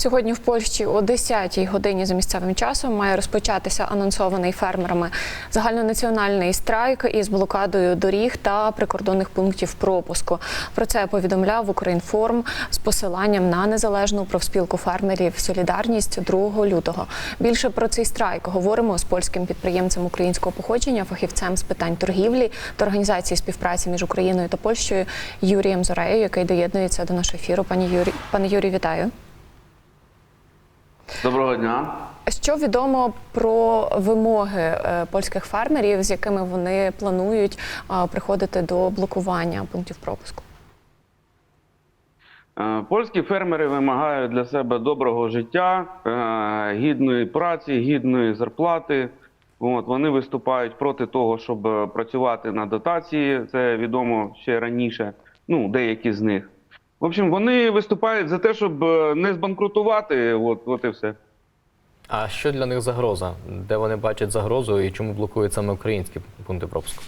Сьогодні в Польщі о 10-й годині за місцевим часом має розпочатися анонсований фермерами загальнонаціональний страйк із блокадою доріг та прикордонних пунктів пропуску. Про це повідомляв Українформ з посиланням на незалежну профспілку фермерів Солідарність 2 лютого. Більше про цей страйк говоримо з польським підприємцем українського походження, фахівцем з питань торгівлі та організації співпраці між Україною та Польщею Юрієм Зорею, який доєднується до нашого ефіру. Пані Юрій, пане Юрій, вітаю. Доброго дня. Що відомо про вимоги е, польських фермерів, з якими вони планують е, приходити до блокування пунктів пропуску? Е, Польські фермери вимагають для себе доброго життя, гідної праці, гідної зарплати. От вони виступають проти того, щоб працювати на дотації. Це відомо ще раніше. Ну, деякі з них. В общем, вони виступають за те, щоб е, не збанкрутувати. От, от і все. А що для них загроза? Де вони бачать загрозу і чому блокують саме українські пункти пропуску?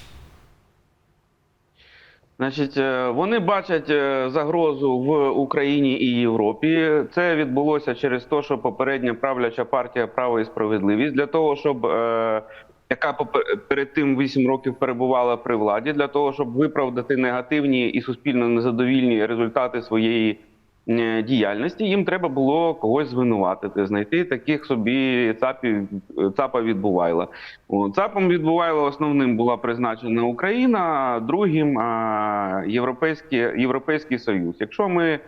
Значить, е, вони бачать е, загрозу в Україні і Європі. Це відбулося через те, що попередня правляча партія Право і справедливість для того, щоб яка перед тим 8 років перебувала при владі, для того, щоб виправдати негативні і суспільно незадовільні результати своєї е, діяльності, їм треба було когось звинуватити, знайти таких собі цапів цапа відбувайла. ЦАПом відбувайло основним була призначена Україна, другим Європейський, Європейський Союз. Якщо ми е,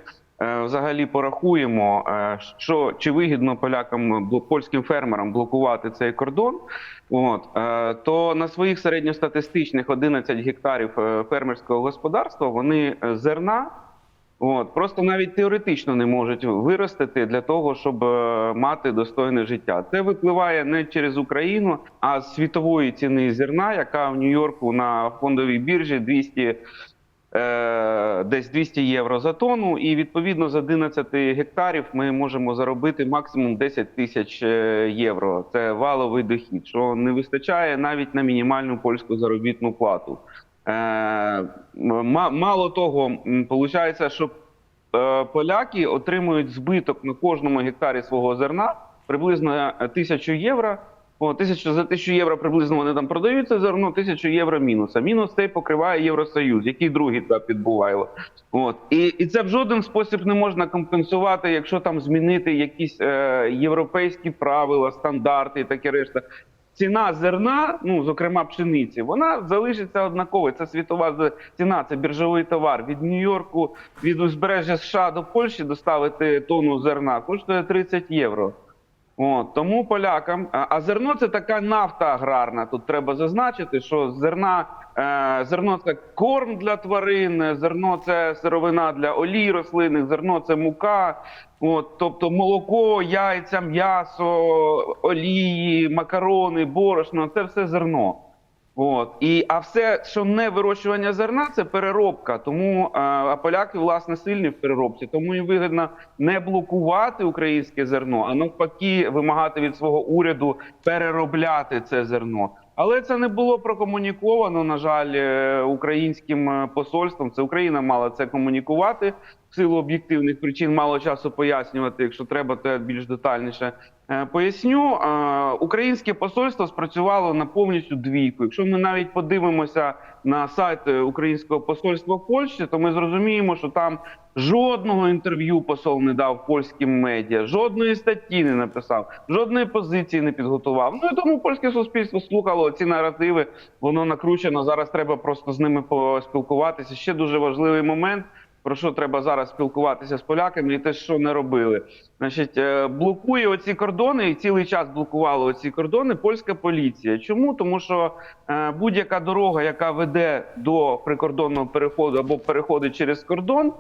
взагалі порахуємо, е, що чи вигідно полякам бл- польським фермерам блокувати цей кордон, от е, то на своїх середньостатистичних 11 гектарів е, фермерського господарства вони е, зерна. От просто навіть теоретично не можуть виростити для того, щоб е, мати достойне життя. Це випливає не через Україну, а з світової ціни зерна, яка в Нью-Йорку на фондовій біржі 200, е, десь 200 євро за тонну. І відповідно з 11 гектарів ми можемо заробити максимум 10 тисяч е, євро. Це валовий дохід, що не вистачає навіть на мінімальну польську заробітну плату. Е, мало того, виходить, що е, поляки отримують збиток на кожному гектарі свого зерна приблизно е, тисячу євро. О, тисячу за тисячу євро приблизно вони там продають це зерно, тисячу євро мінус. А мінус цей покриває Євросоюз, який другий так відбуває. От і, і це в жоден спосіб не можна компенсувати, якщо там змінити якісь е, європейські правила, стандарти і таке решта. Ціна зерна, ну зокрема пшениці, вона залишиться однаковою. Це світова ціна, це біржовий товар. Від Нью-Йорку, від узбережжя США до Польщі доставити тонну зерна коштує 30 євро. От, тому полякам, а, а зерно це така нафта аграрна. Тут треба зазначити, що зерна, е, зерно це корм для тварин, е, зерно це сировина для олій рослинних, зерно це мука. От, тобто молоко, яйця, м'ясо, олії, макарони, борошно це все зерно. От і а все, що не вирощування зерна, це переробка. Тому а поляки власне сильні в переробці. Тому їм вигідно не блокувати українське зерно, а навпаки, вимагати від свого уряду переробляти це зерно. Але це не було прокомуніковано. На жаль, е, українським е, посольством. Це Україна мала це комунікувати в силу об'єктивних причин. Мало часу пояснювати. Якщо треба, то більш детальніше Поясню, Е, українське посольство спрацювало на повністю двійку. Якщо ми навіть подивимося на сайт е, українського посольства в Польщі, то ми зрозуміємо, що там жодного інтерв'ю посол не дав польським медіа, жодної статті не написав, жодної позиції не підготував. Ну і тому польське суспільство слухало ці наративи. Воно накручено. Зараз треба просто з ними поспілкуватися. Ще дуже важливий момент. Про що треба зараз спілкуватися з поляками, і те, що не робили. Значить, е, блокує оці кордони, і цілий час блокувала оці кордони польська поліція. Чому? Тому що е, будь-яка дорога, яка веде до прикордонного переходу або переходить через кордон,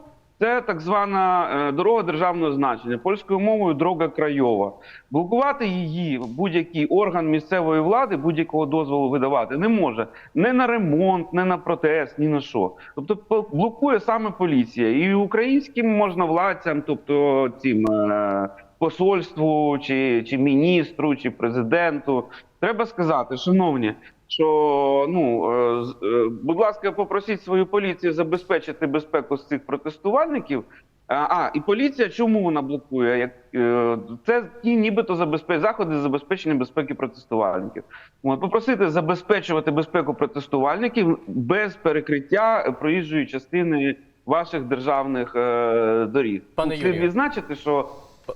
це так звана е, дорога державного значення польською мовою дорога крайова. Блокувати її будь-який орган місцевої влади будь-якого дозволу видавати не може не на ремонт, не на протест, ні на що. Тобто блокує саме поліція і українським можновладцям, тобто цим е, посольству, чи, чи міністру, чи президенту, треба сказати, шановні. Що ну е, е, будь ласка, попросіть свою поліцію забезпечити безпеку з цих протестувальників, А, а, і поліція чому вона блокує? Як е, це ті, нібито забезпе... заходи забезпечення безпеки протестувальників. Попросити забезпечувати безпеку протестувальників без перекриття проїжджої частини ваших державних е, доріг. Пане слід відзначити, що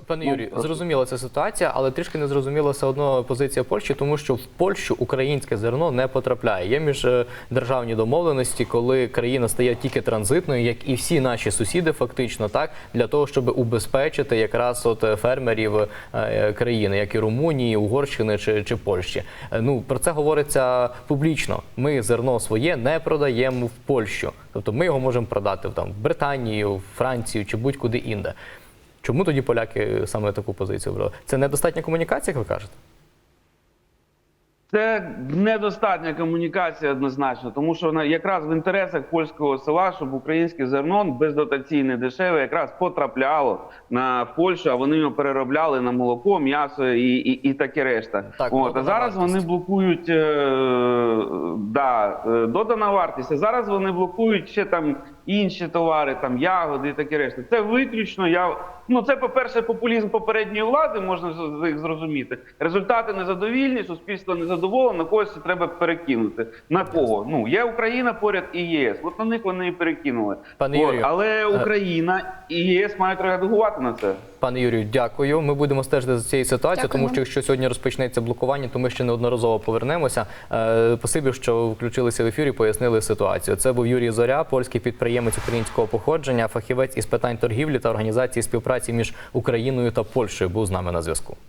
Пане Ну, Юрію, зрозуміла ця ситуація, але трішки не зрозуміла все одно позиція Польщі, тому що в Польщу українське зерно не потрапляє. Є міждержавні домовленості, коли країна стає тільки транзитною, як і всі наші сусіди, фактично, так для того, щоб убезпечити якраз от е, фермерів е, країни, як і Румунії, Угорщини чи, чи Польщі. Е, Ну про це говориться публічно. Ми зерно своє не продаємо в Польщу, тобто ми його можемо продати там в Британію, в Францію чи будь-куди інде. Чому тоді поляки саме таку позицію брали? Це недостатня комунікація, як ви кажете? Це недостатня комунікація однозначно, тому що на якраз в інтересах польського села, щоб українське зерно бездотаційне, дешеве, якраз потрапляло на Польщу, а вони його переробляли на молоко, м'ясо і, і, і таке решта. Так, От, а зараз вартість. вони блокують е, да, е, додана вартість. А зараз вони блокують ще там інші товари, там ягоди і таке решта. Це виключно я. Ну це, по-перше, популізм попередньої влади, можна їх зрозуміти. Результати незадовільні, суспільство незадоволене, когось це треба перекинути. На кого? Ну є Україна поряд і ЄС. От на них вони і перекинули. Пане От, Юрію, але Україна і ЄС мають реагувати на це. Пане Юрію, дякую. Ми будемо стежити за цією ситуацією, тому що якщо сьогодні розпочнеться блокування, то ми ще неодноразово повернемося. Е, Спасибі, що включилися в ефір і пояснили ситуацію. Це був Юрій Зоря, польський підприємець українського походження, фахівець із питань торгівлі та організації співпраці між Україною та Польщею. Був з нами на зв'язку.